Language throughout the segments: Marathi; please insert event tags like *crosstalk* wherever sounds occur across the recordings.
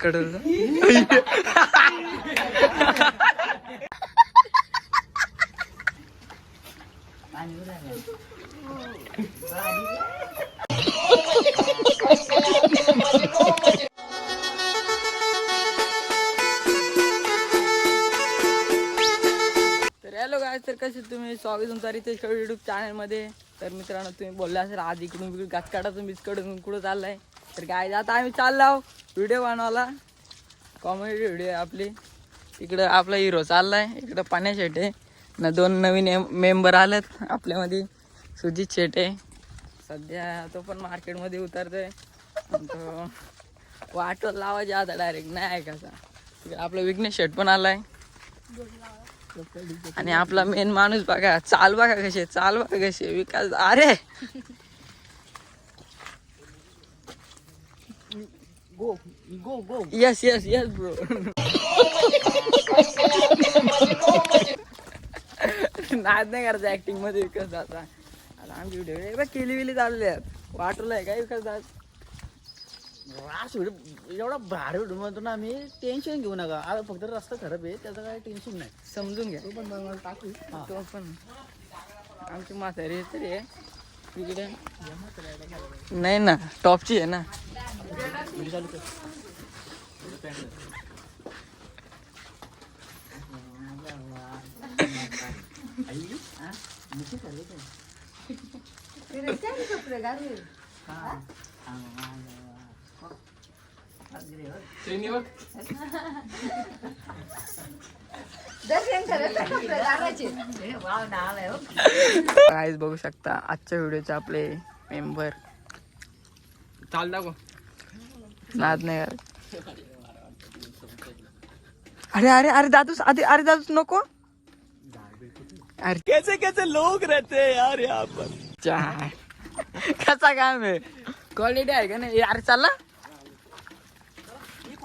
कडल तर असेल तुम्ही स्वागत तुमचा रितेश कवडे युट्यूब चॅनलमध्ये तर मित्रांनो तुम्ही बोलले असेल आज इकडून इकडून गाच बिस्कडून कुठं चाललाय? तर काय आता आम्ही चाललो व्हिडिओ बनवायला. कॉमेडी व्हिडिओ आहे आपली. इकडं आपला हिरो चाललाय. इकडं पाण्या शेट. आहे ना दोन नवीन मेंबर आलेत आपल्यामध्ये. सुजित शेटे. सध्या तो पण मार्केटमध्ये उतरतोय. तो वाटो लावायचे आता डायरेक्ट नाही ऐकायचा. आपला विघ्नेश शेट पण आलाय. आणि आपला मेन माणूस बघा चाल बघा कसे चाल बघा कसे विकास अरे! Go go yes yes yes bro नाद नाही करायचं ऍक्टिंगमध्ये विकास दादा. आता आमची व्हिडिओ केली विली चालले आहेत. वाटलंय काय विकास दादा? रास व्हिडिओ एवढा भारी व्हिडिओ म्हणतो ना आम्ही टेन्शन घेऊ नका. आता फक्त रस्ता खराब आहे. त्याचं काय टेन्शन नाही. समजून घ्या तो पण टाकू. हा. तो पण. आमची म्हातारी तरी आहे. तिकडे. नाही ना. टॉपची आहे ना. व्हिडिओ चालू कर काहीच बघू शकता आजच्या व्हिडिओचे आपले मेंबर चाल दाखव. नाद नाही. अरे अरे अरे दादूस अरे अरे दादूस नको. अरे. कैसे कैसे लोग रहते हैं यार यहाँ पर? चाय. कसा काम आहे क्वालिटी आहे का नाही? अरे चालला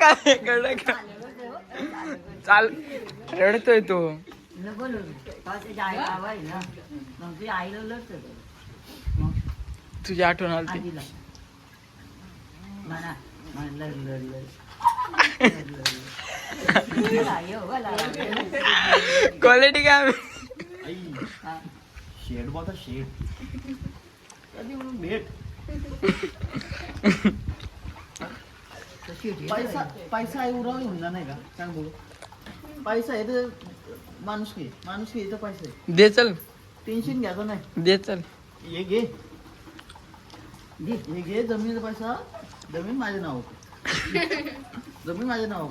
काय कडक चाल रडतोय तो. तुझी आठवण आली क्वालिटी काय? शेड बघा शेड. कधी म्हणून भेट? पैसा पैसा आहे उराव घेऊन जा नाही का? सांग बघू पैसा आहे तर माणूस घे. माणूस घे तर पैसा. आहे दे चल. टेन्शन घ्यायचं नाही. दे चल. हे घे. हे घे. जमिनीचा पैसा. जमीन माझ्या नाव जमीन माझ्या नाव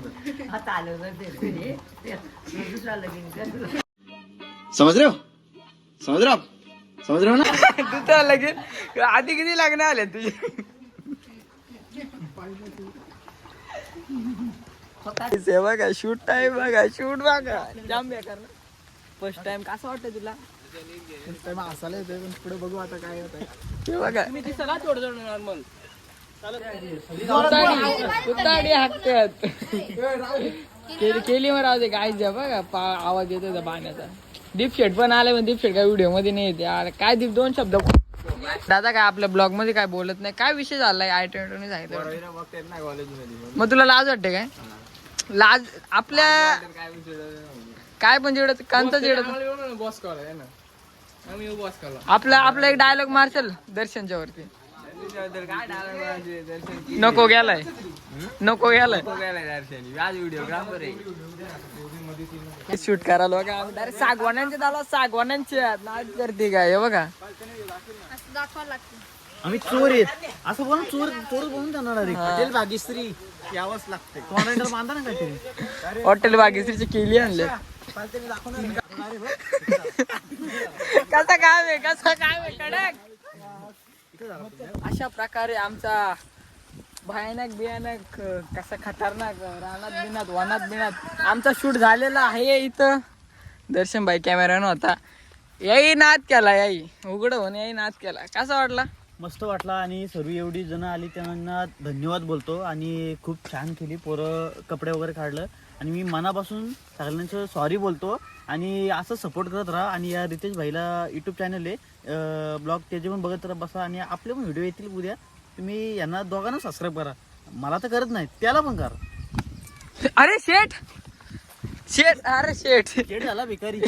समझ रहे हो? समझ रहे हो आप? समझ रहे हो ना? तू तर लगेच आधी किती लागणार आले तुझे? सेवा का शूट टाइम बघा शूट बघा. जाम बेकार ना फर्स्ट टाइम कसं वाटतं तुला? असायला येतोय पण पुढे बघू आता काय होत ते बघा. मी ती सगळा थोडं थोडं नॉर्मल कुताडी हाकतात. केली केली मग राहू दे काय द्या बघा पा आवाज येतो पाण्याचा. दीप शेट पण आले पण दीप शेट काय व्हिडिओमध्ये नाही येते अरे काय दीप दोन शब्द दादा काय आपल्या ब्लॉगमध्ये काय बोलत नाही? काय विषय झालाय? आयटोने सांगितलं. मग तुला लाज वाटते काय? लाज आपल्या काय पण जेवढं कांत जेवढं बॉस आपला आपला एक डायलॉग मारचल दर्शनच्या वरती. नको गेलाय. नको गेलाय. आज व्हिडिओग्राफर आहे. शूट करायला बघा. डायरेक्ट सागवानांचे झाला सागवानांचे. नाद करते काय बघा. दाखवा लागते आम्ही चोर आहेत. असं बोलून चोर चोर बोलून जाणार अरे हा. हॉटेल भाग्यश्री यावंच लागते कॉन्ट्रॅक्टर बांधा ना काहीतरी? *laughs* हॉटेल बागेश्रीची केली आणले. *laughs* कसा काम आहे? कसा काम आहे? कडक. अशा प्रकारे आमचा भयानक बियानक कसा खतरनाक रानात बिनात वनात बिनात आमचा शूट झालेला आहे इथं. दर्शन भाई कॅमेरानं होता. याही नाद केला याही उघड होऊन याही नाद केला. कसा वाटला? मस्त वाटला आणि सर्व एवढी जण आली त्यांना धन्यवाद बोलतो. आणि खूप छान केली पोरं कपडे वगैरे काढलं. आणि मी मनापासून सगळ्यांचं सॉरी बोलतो. आणि असं सपोर्ट करत राहा. आणि या रितेश भाईला युट्यूब चॅनल आहे. ब्लॉग त्याचे पण बघत राहा बसा. आणि आपले पण व्हिडिओ येतील उद्या. तुम्ही यांना दोघांना सबस्क्राईब करा. मला तर करत नाही त्याला पण करा. अरे शेठ! शेठ अरे शेठ! चेड झाला भिकारी.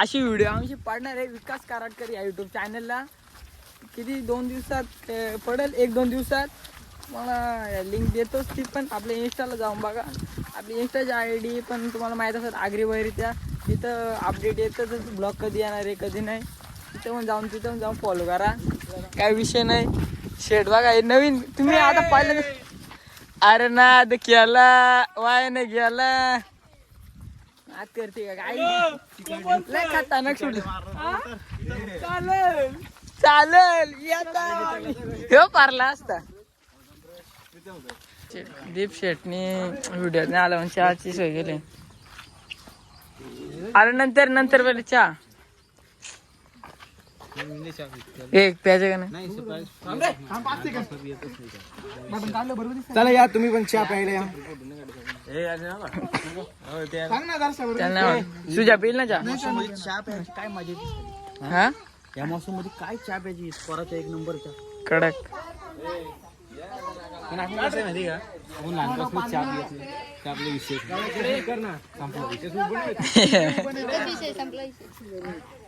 अशी व्हिडिओ आमची पाडणार आहे विकास काराटकर या युट्यूब चॅनलला किती दोन दिवसात पडेल एक दोन दिवसात. मला लिंक देतोच ती पण. आपल्या इन्स्टाला जाऊन बघा. आपली इन्स्टाची आय डी पण तुम्हाला माहीत असेल आगरी तिथं अपडेट येतच ब्लॉग कधी येणार आहे कधी नाही. तिथं पण जाऊन तिथं पण जाऊन फॉलो करा. काय विषय नाही. शेट बघा हे नवीन. तुम्ही आता पाहिलं अरे नाद केला. वाय नाही गेला नाद करते का काय लय खतरनाक सोडलं चालेल. चालेल येता ह्यो पारला असता. दीप शेटनी व्हिडिओ नाही आला म्हणजे चहाची सोय केली. अरे नंतर नंतर पहिले चहा. एक प्यायचं का नाही? चला या तुम्ही पण चहा प्यायला या. सुजा पिल ना चहा प्यायची काय मजा हा? या मौसममध्ये काय चहा प्यायची स्वराच्या एक नंबरच्या कडक. पण आपण कसं आहे माहिती का? आपण लहानपासून चहा पियत नाही ते आपले विषय कर ना. संपला विषय. विषय संपला विषय